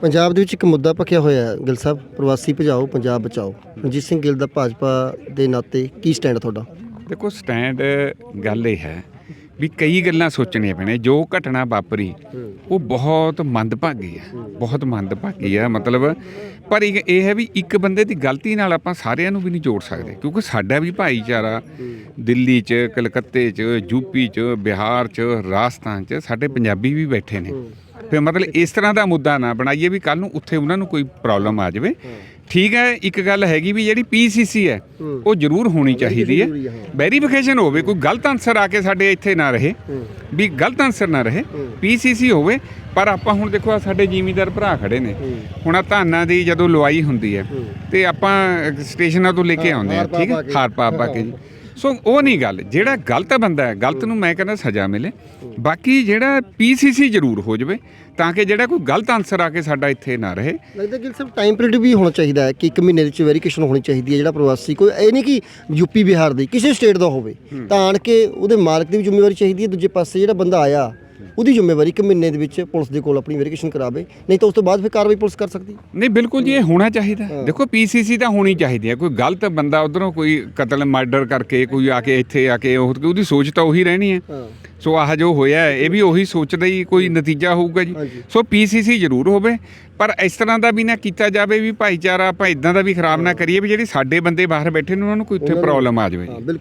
ਪੰਜਾਬ ਦੇ ਵਿੱਚ ਇੱਕ ਮੁੱਦਾ ਭਖਿਆ ਹੋਇਆ ਹੈ, ਗਿੱਲ ਸਾਹਿਬ, ਪ੍ਰਵਾਸੀ ਭਜਾਓ, ਪੰਜਾਬ ਬਚਾਓ। ਰਣਜੀਤ ਸਿੰਘ ਗਿੱਲ ਦਾ ਭਾਜਪਾ ਦੇ ਨਾਤੇ ਕੀ ਸਟੈਂਡ ਤੁਹਾਡਾ? ਦੇਖੋ ਸਟੈਂਡ ਗੱਲ ਇਹ ਹੈ ਵੀ ਕਈ ਗੱਲਾਂ ਸੋਚਣੀਆਂ ਪੈਣੀਆਂ ਜੋ ਘਟਨਾ ਵਾਪਰੀ ਉਹ ਬਹੁਤ ਮੰਦਭਾਗੀ ਹੈ ਬਹੁਤ ਮੰਦਭਾਗੀ ਹੈ ਮਤਲਬ ਪਰ ਇਹ ਹੈ ਵੀ ਇੱਕ ਬੰਦੇ ਦੀ ਗਲਤੀ ਨਾਲ ਆਪਾਂ ਸਾਰਿਆਂ ਨੂੰ ਵੀ ਨਹੀਂ ਜੋੜ ਸਕਦੇ ਕਿਉਂਕਿ ਸਾਡਾ ਵੀ ਭਾਈਚਾਰਾ ਦਿੱਲੀ 'ਚ ਕਲਕੱਤੇ 'ਚ ਯੂਪੀ 'ਚ ਬਿਹਾਰ 'ਚ ਰਾਜਸਥਾਨ 'ਚ ਸਾਡੇ ਪੰਜਾਬੀ ਵੀ ਬੈਠੇ ਨੇ। ਫਿਰ ਮਤਲਬ ਇਸ ਤਰ੍ਹਾਂ ਦਾ ਮੁੱਦਾ ਨਾ ਬਣਾਈਏ ਵੀ ਕੱਲ ਨੂੰ ਉੱਥੇ ਉਹਨਾਂ ਨੂੰ ਕੋਈ ਪ੍ਰੋਬਲਮ ਆ ਜਾਵੇ। ਠੀਕ ਹੈ ਇੱਕ ਗੱਲ ਹੈਗੀ ਵੀ ਜਿਹੜੀ ਪੀਸੀਸੀ ਹੈ ਉਹ ਜ਼ਰੂਰ ਹੋਣੀ ਚਾਹੀਦੀ ਹੈ। ਵੈਰੀਫਿਕੇਸ਼ਨ ਹੋਵੇ ਕੋਈ ਗਲਤ ਆਨਸਰ ਆ ਕੇ ਸਾਡੇ ਇੱਥੇ ਨਾ ਰਹੇ ਵੀ ਗਲਤ ਆਨਸਰ ਨਾ ਰਹੇ ਪੀਸੀਸੀ ਹੋਵੇ ਪਰ ਆਪਾਂ ਹੁਣ ਦੇਖੋ ਆ ਸਾਡੇ ਜ਼ਿਮੀਦਾਰ ਭਰਾ ਖੜੇ ਨੇ। ਹੁਣ ਆ ਧਾਨਾਂ ਦੀ ਜਦੋਂ ਲਵਾਈ ਹੁੰਦੀ ਹੈ ਤੇ ਆਪਾਂ ਸਟੇਸ਼ਨਾਂ ਤੋਂ ਲੈ ਕੇ ਆਉਂਦੇ ਆ ਠੀਕ ਹੈ। ਹਾਰ ਪਾ ਪਾ ਕੇ ਜੀ। ਸੋ ਉਹ ਨਹੀਂ ਗੱਲ ਜਿਹੜਾ ਗਲਤ ਬੰਦਾ ਹੈ ਗਲਤ ਨੂੰ ਮੈਂ ਕਹਿੰਦਾ ਸਜ਼ਾ ਮਿਲੇ। ਬਾਕੀ ਜਿਹੜਾ ਪੀਸੀਸੀ ਜ਼ਰੂਰ ਹੋ ਜਾਵੇ ਤਾਂ ਕਿ ਜਿਹੜਾ ਕੋਈ ਗਲਤ ਆਨਸਰ ਆ ਕੇ ਸਾਡਾ ਇੱਥੇ ਨਾ ਰਹੇ। ਲੱਗਦਾ ਗਿੱਲ ਸਾਹਿਬ ਟਾਈਮ ਪੀਰੀਅਡ ਵੀ ਹੋਣਾ ਚਾਹੀਦਾ ਹੈ ਕਿ ਇੱਕ ਮਹੀਨੇ ਦੇ ਵਿੱਚ ਵੈਰੀਫਿਕੇਸ਼ਨ ਹੋਣੀ ਚਾਹੀਦੀ ਹੈ ਜਿਹੜਾ ਪ੍ਰਵਾਸੀ ਕੋਈ ਇਹ ਨਹੀਂ ਕਿ ਯੂਪੀ ਬਿਹਾਰ ਦੇ ਕਿਸੇ ਸਟੇਟ ਦਾ ਹੋਵੇ। ਤਾਂ ਆਣ ਕੇ ਉਹਦੇ ਮਾਲਕ ਦੀ ਵੀ ਜ਼ਿੰਮੇਵਾਰੀ ਚਾਹੀਦੀ ਹੈ ਦੂਜੇ ਪਾਸੇ ਜਿਹੜਾ ਬੰਦਾ ਆਇਆ ਉਹਦੀ ਜ਼ਿੰਮੇਵਾਰੀ ਇੱਕ ਮਹੀਨੇ ਦੇ ਵਿੱਚ ਪੁਲਿਸ ਦੇ ਕੋਲ ਆਪਣੀ ਵੈਰੀਫਿਕੇਸ਼ਨ ਕਰਾਵੇ ਨਹੀਂ ਤਾਂ ਉਸ ਤੋਂ ਬਾਅਦ ਫਿਰ ਕਾਰਵਾਈ ਪੁਲਿਸ ਕਰ ਸਕਦੀ। ਨਹੀਂ ਬਿਲਕੁਲ ਜੀ ਇਹ ਹੋਣਾ ਚਾਹੀਦਾ ਦੇਖੋ ਪੀਸੀਸੀ ਤਾਂ ਹੋਣੀ ਚਾਹੀਦੀ ਹੈ। ਕੋਈ ਗਲਤ ਬੰਦਾ ਉਧਰੋਂ ਕੋਈ ਕਤਲ ਮਰਡਰ ਕਰਕੇ ਕੋਈ ਆ ਕੇ ਇੱਥੇ ਆ ਕੇ ਉਹ ਉਹਦੀ ਸੋਚ ਤਾਂ ਉਹੀ ਰਹਿਣੀ ਹੈ। ਸੋ ਆਹ ਜੋ ਹੋਇਆ ਹੈ, ਇਹ ਵੀ ਉਹੀ ਸੋਚਦਾ ਹੀ ਕੋਈ ਨਤੀਜਾ ਹੋਊਗਾ ਜੀ। ਸੋ ਪੀਸੀਸੀ ਜ਼ਰੂਰ ਹੋਵੇ ਪਰ ਇਸ ਤਰ੍ਹਾਂ ਦਾ ਵੀ ਨਾ ਕੀਤਾ ਜਾਵੇ ਵੀ ਭਾਈਚਾਰਾ ਆਪਾਂ ਇਦਾਂ ਦਾ ਵੀ ਖਰਾਬ ਨਾ ਕਰੀਏ ਵੀ ਜਿਹੜੀ ਸਾਡੇ ਬੰਦੇ ਬਾਹਰ ਬੈਠੇ ਨੇ ਉਹਨਾਂ ਨੂੰ ਕੋਈ ਇੱਥੇ ਪ੍ਰੋਬਲਮ ਆ ਜਾਵੇ ਜੀ। ਬਿਲਕੁਲ।